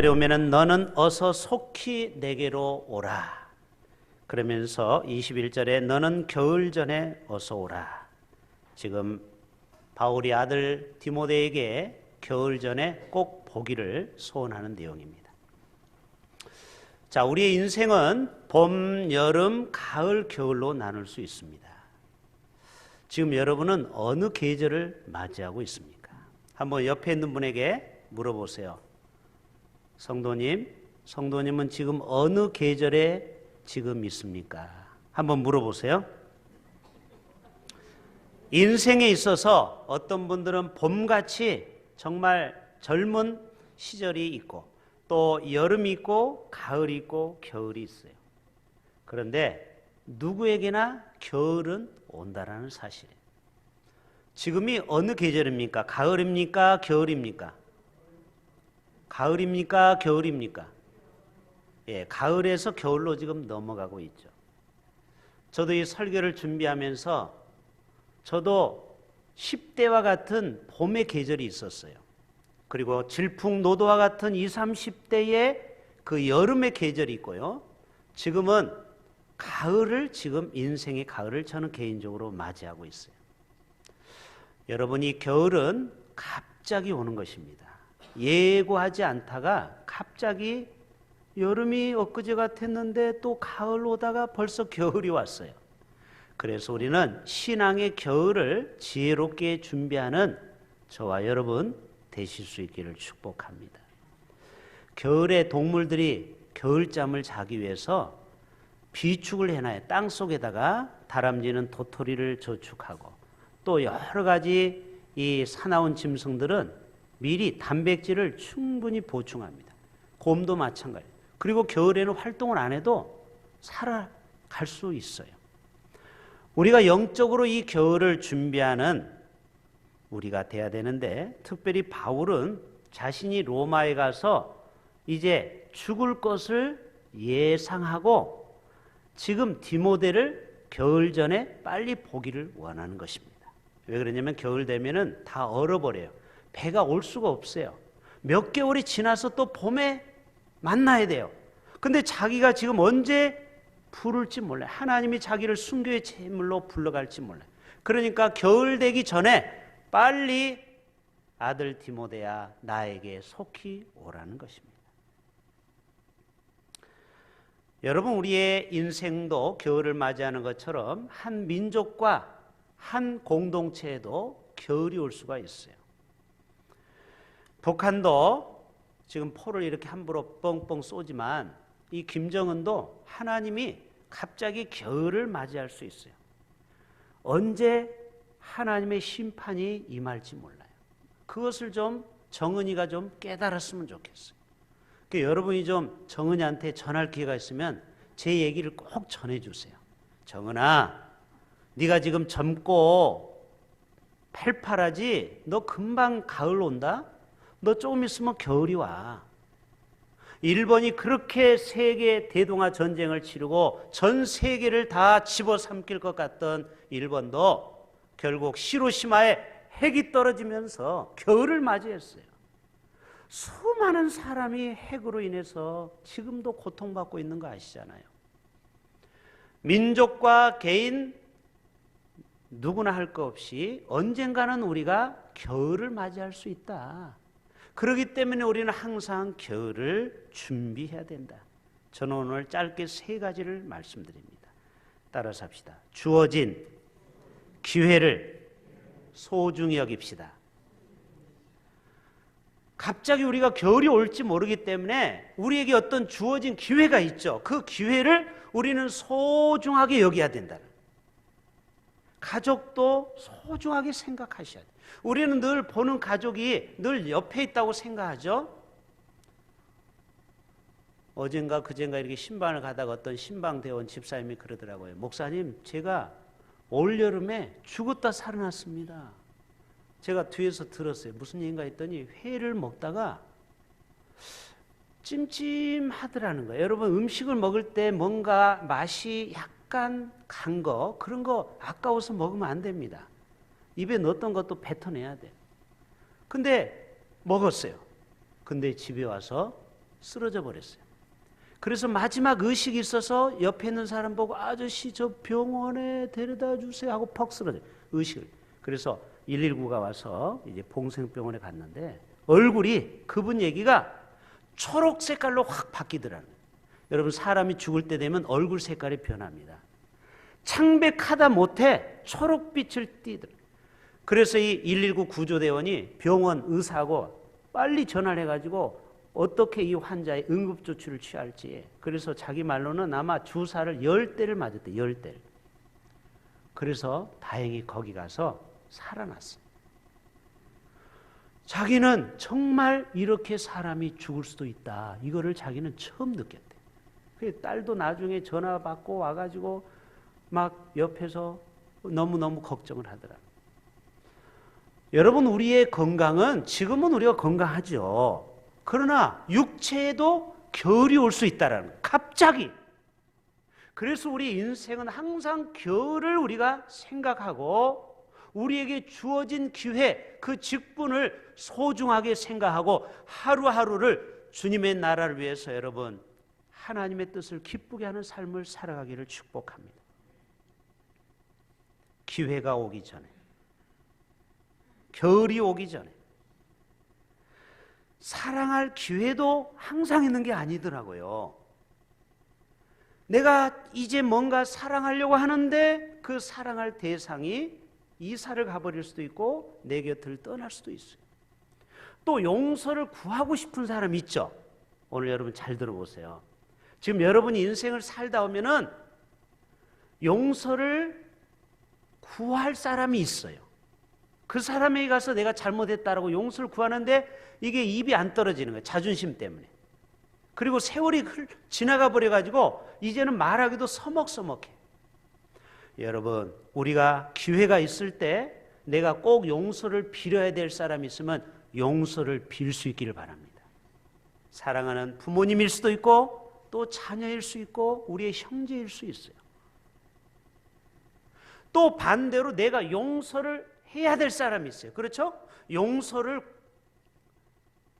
오면은 너는 어서 속히 내게로 오라. 그러면서 21절에 너는 겨울 전에 어서 오라. 지금 바울이 아들 디모데에게 겨울 전에 꼭 보기를 소원하는 내용입니다. 자, 우리의 인생은 봄, 여름, 가을, 겨울로 나눌 수 있습니다. 지금 여러분은 어느 계절을 맞이하고 있습니까? 한번 옆에 있는 분에게 물어보세요. 성도님, 성도님은 지금 어느 계절에 지금 있습니까? 한번 물어보세요. 인생에 있어서 어떤 분들은 봄같이 정말 젊은 시절이 있고 또 여름이 있고 가을이 있고 겨울이 있어요. 그런데 누구에게나 겨울은 온다라는 사실이에요. 지금이 어느 계절입니까? 가을입니까? 겨울입니까? 가을입니까? 겨울입니까? 예, 가을에서 겨울로 지금 넘어가고 있죠. 저도 이 설교를 준비하면서 저도 10대와 같은 봄의 계절이 있었어요. 그리고 질풍노도와 같은 20, 30대의 그 여름의 계절이 있고요. 지금은 가을을 지금 인생의 가을을 저는 개인적으로 맞이하고 있어요. 여러분이 겨울은 갑자기 오는 것입니다. 예고하지 않다가 갑자기 여름이 엊그제 같았는데 또 가을 오다가 벌써 겨울이 왔어요. 그래서 우리는 신앙의 겨울을 지혜롭게 준비하는 저와 여러분 되실 수 있기를 축복합니다. 겨울에 동물들이 겨울잠을 자기 위해서 비축을 해놔요. 땅 속에다가 다람쥐는 도토리를 저축하고 또 여러 가지 이 사나운 짐승들은 미리 단백질을 충분히 보충합니다. 곰도 마찬가지. 그리고 겨울에는 활동을 안 해도 살아갈 수 있어요. 우리가 영적으로 이 겨울을 준비하는 우리가 돼야 되는데 특별히 바울은 자신이 로마에 가서 이제 죽을 것을 예상하고 지금 디모데를 겨울 전에 빨리 보기를 원하는 것입니다. 왜 그러냐면 겨울 되면은 다 얼어버려요. 배가 올 수가 없어요. 몇 개월이 지나서 또 봄에 만나야 돼요. 근데 자기가 지금 언제 부를지 몰라요. 하나님이 자기를 순교의 제물로 불러갈지 몰라요. 그러니까 겨울 되기 전에 빨리 아들 디모데야 나에게 속히 오라는 것입니다. 여러분 우리의 인생도 겨울을 맞이하는 것처럼 한 민족과 한 공동체에도 겨울이 올 수가 있어요. 북한도 지금 포를 이렇게 함부로 뻥뻥 쏘지만 이 김정은도 하나님이 갑자기 겨울을 맞이할 수 있어요. 언제 하나님의 심판이 임할지 몰라요. 그것을 좀 정은이가 좀 깨달았으면 좋겠어요. 그 여러분이 좀 정은이한테 전할 기회가 있으면 제 얘기를 꼭 전해주세요. 정은아, 네가 지금 젊고 팔팔하지? 너 금방 가을 온다? 너 조금 있으면 겨울이 와. 일본이 그렇게 세계 대동아 전쟁을 치르고 전 세계를 다 집어삼킬 것 같던 일본도 결국 시로시마에 핵이 떨어지면서 겨울을 맞이했어요. 수많은 사람이 핵으로 인해서 지금도 고통받고 있는 거 아시잖아요. 민족과 개인 누구나 할거 없이 언젠가는 우리가 겨울을 맞이할 수 있다. 그렇기 때문에 우리는 항상 겨울을 준비해야 된다. 저는 오늘 짧게 세 가지를 말씀드립니다. 따라서 합시다. 주어진 기회를 소중히 여깁시다. 갑자기 우리가 겨울이 올지 모르기 때문에 우리에게 어떤 주어진 기회가 있죠. 그 기회를 우리는 소중하게 여겨야 된다. 가족도 소중하게 생각하셔야 돼요. 우리는 늘 보는 가족이 늘 옆에 있다고 생각하죠. 어젠가 그젠가 이렇게 신방을 가다가 어떤 신방 대원 집사님이 그러더라고요. 목사님, 제가 올 여름에 죽었다 살아났습니다. 제가 뒤에서 들었어요. 무슨 얘기인가 했더니 회를 먹다가 찜찜하더라는 거예요. 여러분 음식을 먹을 때 뭔가 맛이 약 간 간 거, 그런 거 아까워서 먹으면 안 됩니다. 입에 넣었던 것도 뱉어내야 돼. 근데 먹었어요. 근데 집에 와서 쓰러져 버렸어요. 그래서 마지막 의식이 있어서 옆에 있는 사람 보고 아저씨 저 병원에 데려다 주세요 하고 퍽 쓰러져 의식을. 그래서 119가 와서 이제 봉생병원에 갔는데 얼굴이 그분 얘기가 초록 색깔로 확 바뀌더라는 거예요. 여러분 사람이 죽을 때 되면 얼굴 색깔이 변합니다. 창백하다 못해 초록빛을 띠더라. 그래서 이 119 구조대원이 병원 의사하고 빨리 전화를 해가지고 어떻게 이 환자의 응급조치를 취할지. 그래서 자기 말로는 아마 주사를 열 대를 맞았대, 열 대를. 그래서 다행히 거기 가서 살아났어. 자기는 정말 이렇게 사람이 죽을 수도 있다. 이거를 자기는 처음 느꼈대. 그 딸도 나중에 전화 받고 와가지고 막 옆에서 너무너무 걱정을 하더라. 여러분, 우리의 건강은 지금은 우리가 건강하죠. 그러나 육체에도 결이 올 수 있다라는 거예요. 갑자기. 그래서 우리 인생은 항상 결을 우리가 생각하고 우리에게 주어진 기회, 그 직분을 소중하게 생각하고 하루하루를 주님의 나라를 위해서 여러분 하나님의 뜻을 기쁘게 하는 삶을 살아가기를 축복합니다. 기회가 오기 전에, 겨울이 오기 전에, 사랑할 기회도 항상 있는 게 아니더라고요. 내가 이제 뭔가 사랑하려고 하는데 그 사랑할 대상이 이사를 가버릴 수도 있고 내 곁을 떠날 수도 있어요. 또 용서를 구하고 싶은 사람 있죠. 오늘 여러분 잘 들어보세요. 지금 여러분이 인생을 살다 오면은 용서를 구할 사람이 있어요. 그 사람에게 가서 내가 잘못했다라고 용서를 구하는데 이게 입이 안 떨어지는 거예요. 자존심 때문에. 그리고 세월이 지나가 버려 가지고 이제는 말하기도 서먹서먹해. 여러분, 우리가 기회가 있을 때 내가 꼭 용서를 빌어야 될 사람이 있으면 용서를 빌 수 있기를 바랍니다. 사랑하는 부모님일 수도 있고 또 자녀일 수 있고 우리의 형제일 수 있어요. 또 반대로 내가 용서를 해야 될 사람이 있어요. 그렇죠? 용서를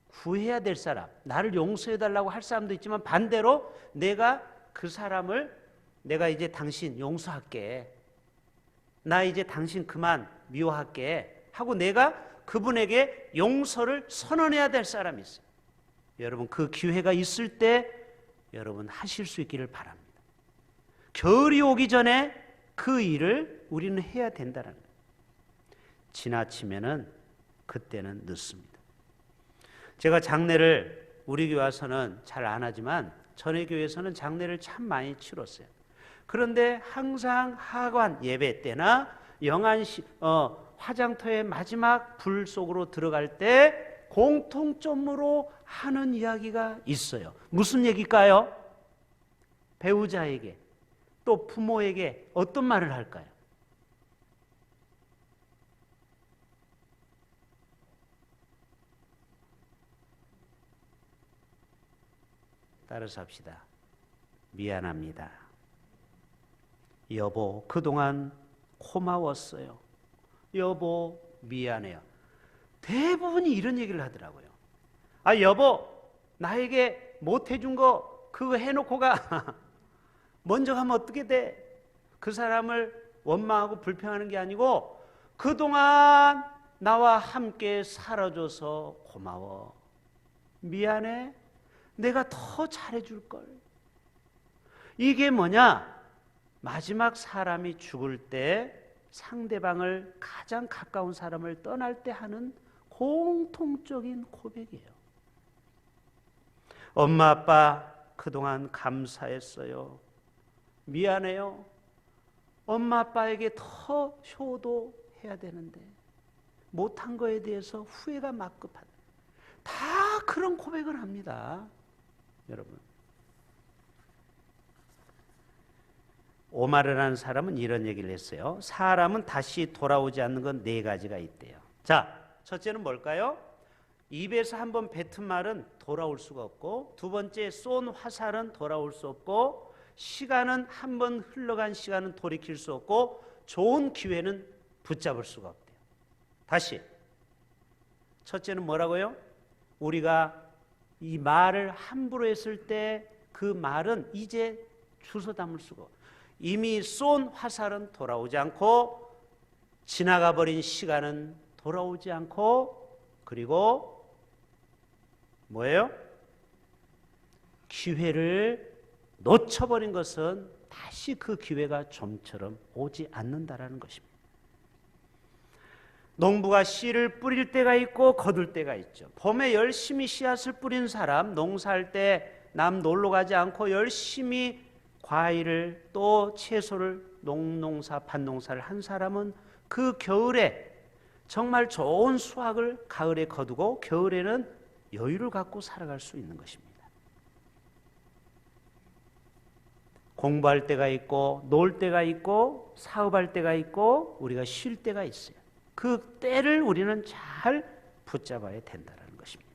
구해야 될 사람, 나를 용서해 달라고 할 사람도 있지만 반대로 내가 그 사람을 내가 이제 당신 용서할게. 나 이제 당신 그만 미워할게. 하고 내가 그분에게 용서를 선언해야 될 사람이 있어요. 여러분 그 기회가 있을 때 여러분 하실 수 있기를 바랍니다. 겨울이 오기 전에 그 일을 우리는 해야 된다는 거예요. 지나치면은 그때는 늦습니다. 제가 장례를 우리 교회 와서는 잘 안 하지만 전에 교회에서는 장례를 참 많이 치렀어요. 그런데 항상 하관 예배 때나 영안 시, 어, 화장터의 마지막 불 속으로 들어갈 때 공통점으로 하는 이야기가 있어요. 무슨 얘기일까요? 배우자에게 또 부모에게 어떤 말을 할까요? 따라서 합시다. 미안합니다. 여보, 그동안 고마웠어요. 여보, 미안해요. 대부분이 이런 얘기를 하더라고요. 아, 여보, 나에게 못 해준 거 그거 해놓고 가. 먼저 가면 어떻게 돼? 그 사람을 원망하고 불평하는 게 아니고 그동안 나와 함께 살아줘서 고마워. 미안해. 내가 더 잘해줄 걸. 이게 뭐냐? 마지막 사람이 죽을 때 상대방을 가장 가까운 사람을 떠날 때 하는 공통적인 고백이에요. 엄마, 아빠, 그동안 감사했어요. 미안해요. 엄마, 아빠에게 더 효도해야 되는데, 못한 거에 대해서 후회가 막급하다. 다 그런 고백을 합니다. 여러분. 오마르라는 사람은 이런 얘기를 했어요. 사람은 다시 돌아오지 않는 건 네 가지가 있대요. 자, 첫째는 뭘까요? 입에서 한 번 뱉은 말은 돌아올 수가 없고, 두 번째 쏜 화살은 돌아올 수 없고, 시간은 한 번 흘러간 시간은 돌이킬 수 없고, 좋은 기회는 붙잡을 수가 없대요. 다시. 첫째는 뭐라고요? 우리가 이 말을 함부로 했을 때 그 말은 이제 주워 담을 수가 없- 이미 쏜 화살은 돌아오지 않고 지나가 버린 시간은 돌아오지 않고 그리고 뭐예요? 기회를 놓쳐버린 것은 다시 그 기회가 좀처럼 오지 않는다라는 것입니다. 농부가 씨를 뿌릴 때가 있고 거둘 때가 있죠. 봄에 열심히 씨앗을 뿌린 사람, 농사할 때 남 놀러 가지 않고 열심히 과일을 또 채소를 농농사 밭농사를 한 사람은 그 겨울에 정말 좋은 수확을 가을에 거두고 겨울에는 여유를 갖고 살아갈 수 있는 것입니다. 공부할 때가 있고 놀 때가 있고 사업할 때가 있고 우리가 쉴 때가 있어요. 그 때를 우리는 잘 붙잡아야 된다는 것입니다.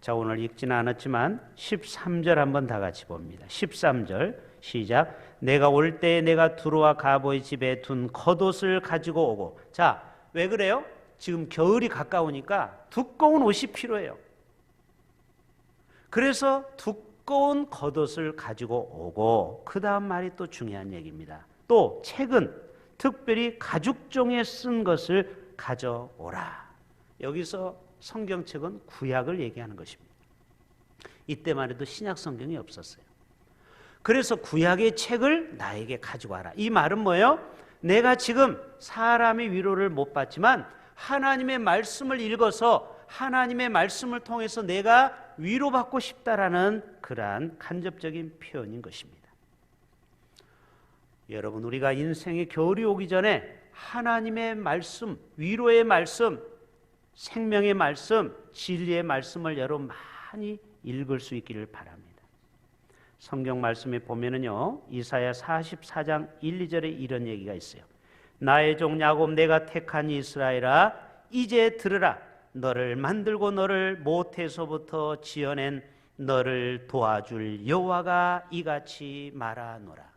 자, 오늘 읽지는 않았지만 13절 한번 다 같이 봅니다. 13절 시작. 내가 올때 내가 두루와 가보의 집에 둔 겉옷을 가지고 오고. 자, 왜 그래요? 지금 겨울이 가까우니까 두꺼운 옷이 필요해요. 그래서 두꺼운 겉옷을 가지고 오고 그 다음 말이 또 중요한 얘기입니다. 또 책은 특별히 가죽종에 쓴 것을 가져오라. 여기서 성경책은 구약을 얘기하는 것입니다. 이때만 해도 신약 성경이 없었어요. 그래서 구약의 책을 나에게 가지고 와라. 이 말은 뭐예요? 내가 지금 사람의 위로를 못 받지만 하나님의 말씀을 읽어서 하나님의 말씀을 통해서 내가 위로받고 싶다라는 그러한 간접적인 표현인 것입니다. 여러분 우리가 인생의 겨울이 오기 전에 하나님의 말씀, 위로의 말씀, 생명의 말씀, 진리의 말씀을 여러분 많이 읽을 수 있기를 바랍니다. 성경 말씀에 보면은요. 이사야 44장 1, 2절에 이런 얘기가 있어요. 나의 종 야곱 내가 택한 이스라엘아 이제 들으라 너를 만들고 너를 모태서부터 지어낸 너를 도와줄 여호와가 이같이 말하노라.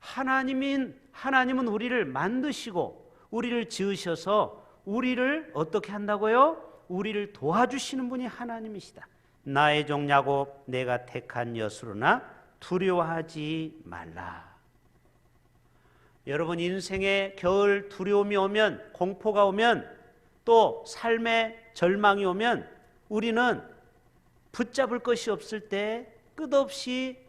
하나님인 하나님은 우리를 만드시고 우리를 지으셔서 우리를 어떻게 한다고요? 우리를 도와주시는 분이 하나님이시다. 나의 종 야곱 내가 택한 여수로나 두려워하지 말라. 여러분 인생에 겨울 두려움이 오면 공포가 오면 또 삶의 절망이 오면 우리는 붙잡을 것이 없을 때 끝없이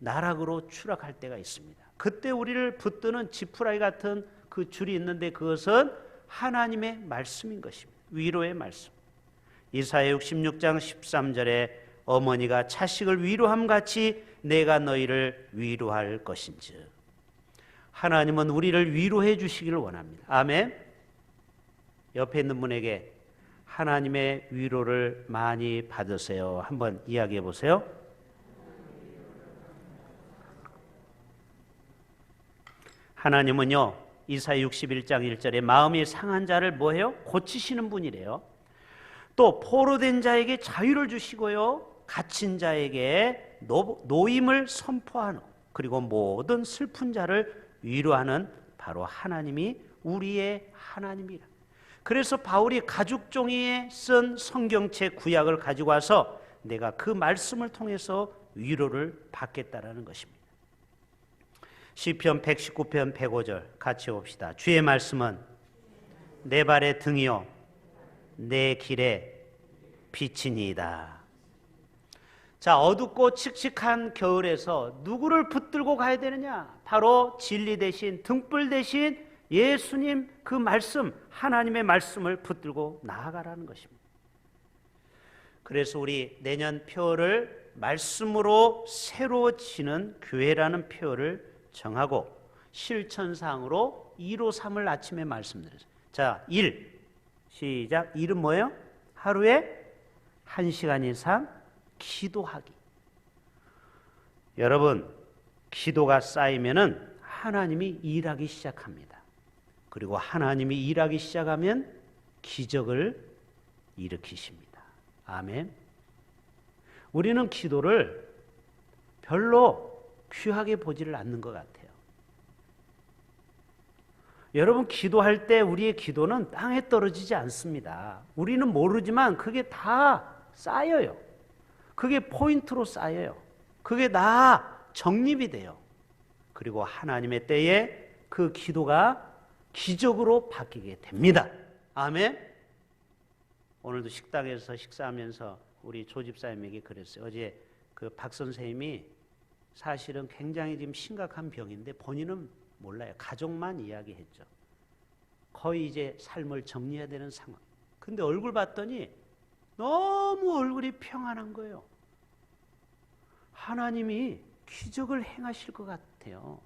나락으로 추락할 때가 있습니다. 그때 우리를 붙드는 지푸라기 같은 그 줄이 있는데 그것은 하나님의 말씀인 것입니다. 위로의 말씀. 이사야 66장 13절에 어머니가 자식을 위로함 같이 내가 너희를 위로할 것인즉 하나님은 우리를 위로해 주시기를 원합니다. 아멘. 옆에 있는 분에게 하나님의 위로를 많이 받으세요. 한번 이야기해 보세요. 하나님은요. 이사 61장 1절에 마음이 상한 자를 뭐해요? 고치시는 분이래요. 또 포로된 자에게 자유를 주시고요. 갇힌 자에게 노, 노임을 선포하는 그리고 모든 슬픈 자를 위로하는 바로 하나님이 우리의 하나님이라. 그래서 바울이 가죽 종이에 쓴 성경책 구약을 가지고 와서 내가 그 말씀을 통해서 위로를 받겠다라는 것입니다. 시편 119편 105절 같이 봅시다. 주의 말씀은 내 발의 등이요 내 길에 빛이니이다. 자, 어둡고 칙칙한 겨울에서 누구를 붙들고 가야 되느냐? 바로 진리 대신 등불 대신 예수님 그 말씀, 하나님의 말씀을 붙들고 나아가라는 것입니다. 그래서 우리 내년 표를 말씀으로 새로워지는 교회라는 표를 정하고 실천상으로 1호 3을 아침에 말씀드렸어요. 자, 1. 시작. 1은 뭐예요? 하루에 1시간 이상 기도하기. 여러분, 기도가 쌓이면은 하나님이 일하기 시작합니다. 그리고 하나님이 일하기 시작하면 기적을 일으키십니다. 아멘. 우리는 기도를 별로 귀하게 보지를 않는 것 같아요. 여러분 기도할 때 우리의 기도는 땅에 떨어지지 않습니다. 우리는 모르지만 그게 다 쌓여요. 그게 포인트로 쌓여요. 그게 다 정립이 돼요. 그리고 하나님의 때에 그 기도가 기적으로 바뀌게 됩니다. 아멘. 오늘도 식당에서 식사하면서 우리 조집사님에게 그랬어요. 어제 그 박 선생님이 사실은 굉장히 지금 심각한 병인데 본인은 몰라요. 가족만 이야기했죠. 거의 이제 삶을 정리해야 되는 상황. 근데 얼굴 봤더니 너무 얼굴이 평안한 거예요. 하나님이 기적을 행하실 것 같아요.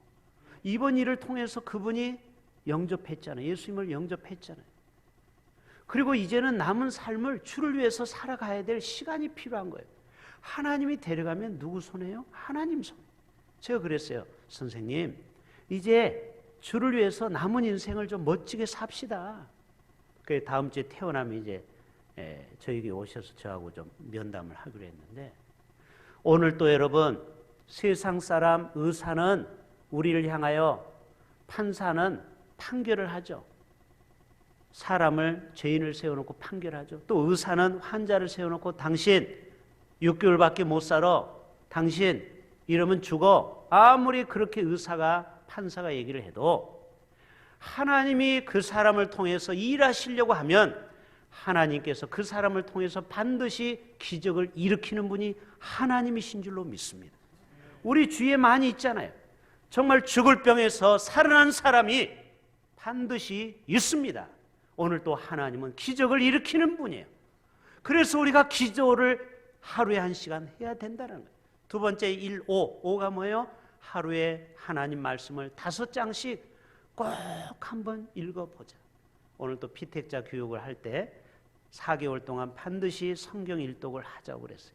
이번 일을 통해서 그분이 영접했잖아요. 예수님을 영접했잖아요. 그리고 이제는 남은 삶을 주를 위해서 살아가야 될 시간이 필요한 거예요. 하나님이 데려가면 누구 손에요? 하나님 손. 제가 그랬어요. 선생님, 이제 주를 위해서 남은 인생을 좀 멋지게 삽시다. 그 다음 주에 태어나면 이제 에, 저에게 오셔서 저하고 좀 면담을 하기로 했는데 오늘 또 여러분 세상 사람 의사는 우리를 향하여 판사는 판결을 하죠. 사람을 죄인을 세워놓고 판결하죠. 또 의사는 환자를 세워놓고 당신 6개월밖에 못 살아. 당신 이러면 죽어. 아무리 그렇게 의사가 판사가 얘기를 해도 하나님이 그 사람을 통해서 일하시려고 하면 하나님께서 그 사람을 통해서 반드시 기적을 일으키는 분이 하나님이신 줄로 믿습니다. 우리 주위에 많이 있잖아요. 정말 죽을 병에서 살아난 사람이 반드시 있습니다. 오늘 또 하나님은 기적을 일으키는 분이에요. 그래서 우리가 기도를 하루에 한 시간 해야 된다는 거예요. 두 번째 1, 5. 5가 뭐예요? 하루에 하나님 말씀을 다섯 장씩 꼭 한번 읽어보자. 오늘 또 피택자 교육을 할 때 4개월 동안 반드시 성경 일독을 하자고 그랬어요.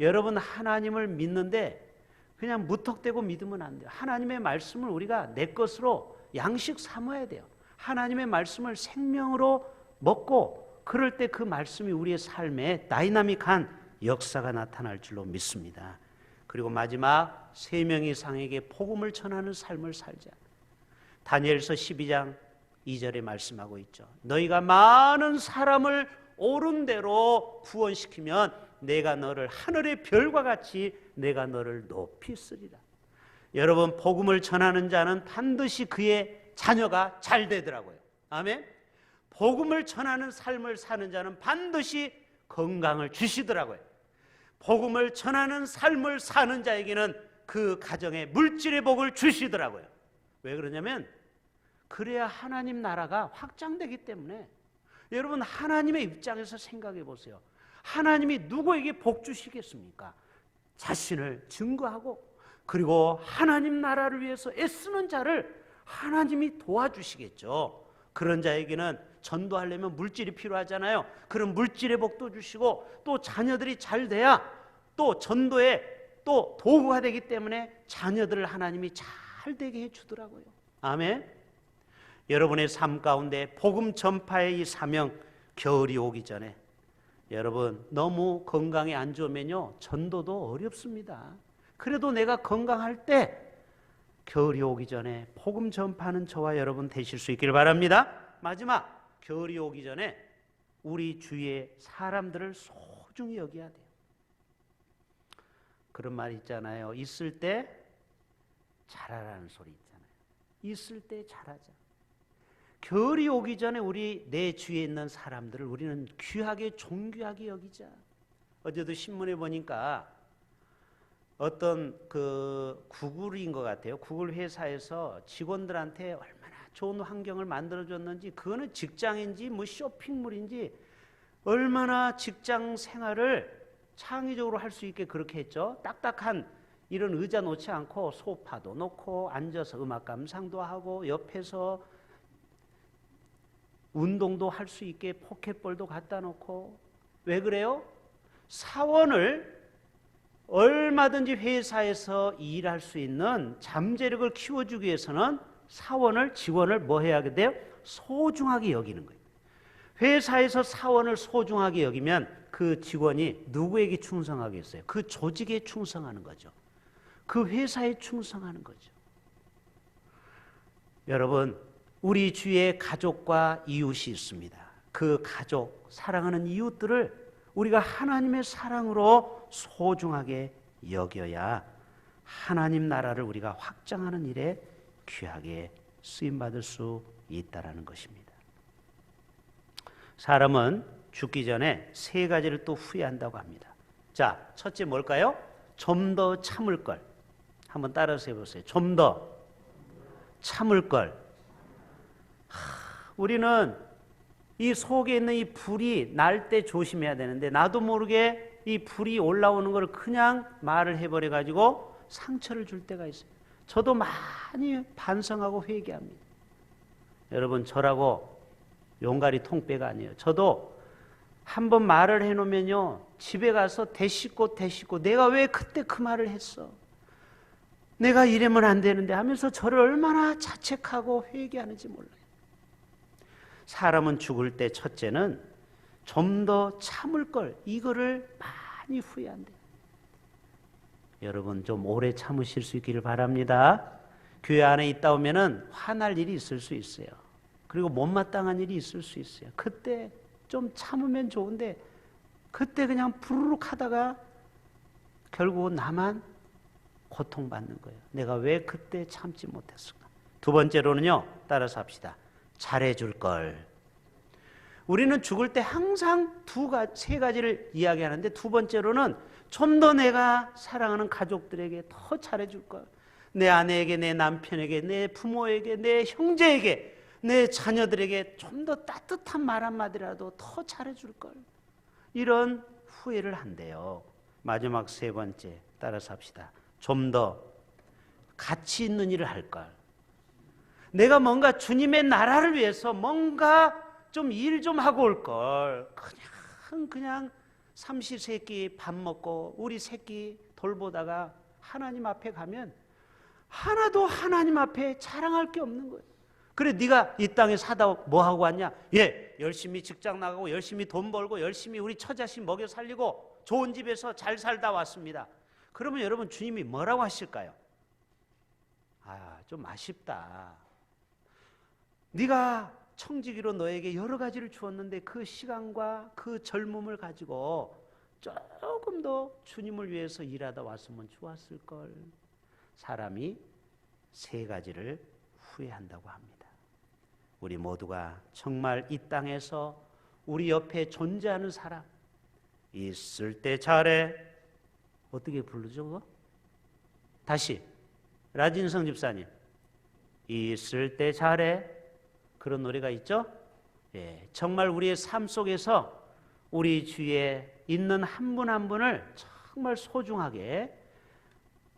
여러분 하나님을 믿는데 그냥 무턱대고 믿으면 안 돼요. 하나님의 말씀을 우리가 내 것으로 양식 삼아야 돼요. 하나님의 말씀을 생명으로 먹고 그럴 때 그 말씀이 우리의 삶에 다이나믹한 역사가 나타날 줄로 믿습니다. 그리고 마지막 세 명 이상에게 복음을 전하는 삶을 살자. 다니엘서 12장 2절에 말씀하고 있죠. 너희가 많은 사람을 옳은 대로 구원시키면 내가 너를 하늘의 별과 같이 내가 너를 높이 쓰리라. 여러분 복음을 전하는 자는 반드시 그의 자녀가 잘 되더라고요. 아멘. 복음을 전하는 삶을 사는 자는 반드시 건강을 주시더라고요. 복음을 전하는 삶을 사는 자에게는 그 가정에 물질의 복을 주시더라고요. 왜 그러냐면 그래야 하나님 나라가 확장되기 때문에 여러분 하나님의 입장에서 생각해 보세요. 하나님이 누구에게 복 주시겠습니까? 자신을 증거하고 그리고 하나님 나라를 위해서 애쓰는 자를 하나님이 도와주시겠죠. 그런 자에게는 전도하려면 물질이 필요하잖아요. 그런 물질의 복도 주시고 또 자녀들이 잘 돼야 또 전도에 또 도구가 되기 때문에 자녀들을 하나님이 잘 되게 해 주더라고요. 아멘. 여러분의 삶 가운데 복음 전파의 이 사명 겨울이 오기 전에 여러분 너무 건강이 안 좋으면요 전도도 어렵습니다. 그래도 내가 건강할 때 겨울이 오기 전에 복음 전파하는 저와 여러분 되실 수 있기를 바랍니다. 마지막 겨울이 오기 전에 우리 주위의 사람들을 소중히 여겨야 돼요. 그런 말 있잖아요. 있을 때 잘하라는 소리 있잖아요. 있을 때 잘하자. 겨울이 오기 전에 우리 내 주위에 있는 사람들을 우리는 귀하게 존귀하게 여기자. 어제도 신문에 보니까 어떤 그 구글인 것 같아요. 구글 회사에서 직원들한테 얼마나 좋은 환경을 만들어 줬는지 그거는 직장인지 뭐 쇼핑몰인지 얼마나 직장 생활을 창의적으로 할 수 있게 그렇게 했죠. 딱딱한 이런 의자 놓지 않고 소파도 놓고 앉아서 음악 감상도 하고 옆에서 운동도 할 수 있게 포켓볼도 갖다 놓고 왜 그래요? 사원을 얼마든지 회사에서 일할 수 있는 잠재력을 키워주기 위해서는 사원을 직원을 뭐 해야 돼요? 소중하게 여기는 거예요. 회사에서 사원을 소중하게 여기면 그 직원이 누구에게 충성하겠어요? 그 조직에 충성하는 거죠. 그 회사에 충성하는 거죠. 여러분, 우리 주위에 가족과 이웃이 있습니다. 그 가족, 사랑하는 이웃들을 우리가 하나님의 사랑으로 소중하게 여겨야 하나님 나라를 우리가 확장하는 일에 귀하게 쓰임 받을 수 있다라는 것입니다. 사람은 죽기 전에 세 가지를 또 후회한다고 합니다. 자, 첫째 뭘까요? 좀 더 참을 걸. 한번 따라서 해보세요. 좀 더 참을 걸. 하, 우리는 이 속에 있는 이 불이 날 때 조심해야 되는데 나도 모르게 이 불이 올라오는 걸 그냥 말을 해버려 가지고 상처를 줄 때가 있어요. 저도 많이 반성하고 회개합니다. 여러분 저라고 용가리 통배가 아니에요. 저도 한 번 말을 해놓으면요 집에 가서 대씻고 대씻고 내가 왜 그때 그 말을 했어? 내가 이러면 안 되는데 하면서 저를 얼마나 자책하고 회개하는지 몰라요. 사람은 죽을 때 첫째는 좀 더 참을 걸 이거를 많이 후회한대. 여러분 좀 오래 참으실 수 있기를 바랍니다. 교회 안에 있다 오면은 화날 일이 있을 수 있어요. 그리고 못마땅한 일이 있을 수 있어요. 그때 좀 참으면 좋은데 그때 그냥 부르륵 하다가 결국은 나만 고통받는 거예요. 내가 왜 그때 참지 못했을까? 두 번째로는요, 따라서 합시다. 잘해 줄 걸. 우리는 죽을 때 항상 두 가, 세 가지를 이야기하는데 두 번째로는 좀 더 내가 사랑하는 가족들에게 더 잘해줄 걸. 내 아내에게, 내 남편에게, 내 부모에게, 내 형제에게, 내 자녀들에게 좀 더 따뜻한 말 한마디라도 더 잘해줄 걸. 이런 후회를 한대요. 마지막 세 번째, 따라서 합시다. 좀 더 가치 있는 일을 할 걸. 내가 뭔가 주님의 나라를 위해서 뭔가 좀 일 좀 하고 올 걸. 그냥 그냥 삼시 세끼 밥 먹고 우리 새끼 돌보다가 하나님 앞에 가면 하나도 하나님 앞에 자랑할 게 없는 거예요. 그래 네가 이 땅에 사다 뭐 하고 왔냐? 예, 열심히 직장 나가고 열심히 돈 벌고 열심히 우리 처자식 먹여 살리고 좋은 집에서 잘 살다 왔습니다. 그러면 여러분 주님이 뭐라고 하실까요? 아, 좀 아쉽다. 네가 청지기로 너에게 여러 가지를 주었는데 그 시간과 그 젊음을 가지고 조금 더 주님을 위해서 일하다 왔으면 좋았을 걸. 사람이 세 가지를 후회한다고 합니다. 우리 모두가 정말 이 땅에서 우리 옆에 존재하는 사람 있을 때 잘해 어떻게 부르죠 그거? 다시 라진성 집사님 있을 때 잘해 그런 노래가 있죠? 예, 정말 우리의 삶 속에서 우리 주위에 있는 한분한 분을 정말 소중하게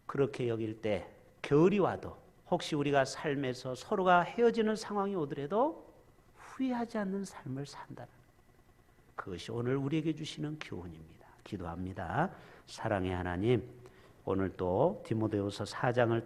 그렇게 여길 때 겨울이 와도 혹시 우리가 삶에서 서로가 헤어지는 상황이 오더라도 후회하지 않는 삶을 산다는 그것이 오늘 우리에게 주시는 교훈입니다. 기도합니다. 사랑의 하나님, 오늘 또 디모데후서 4장을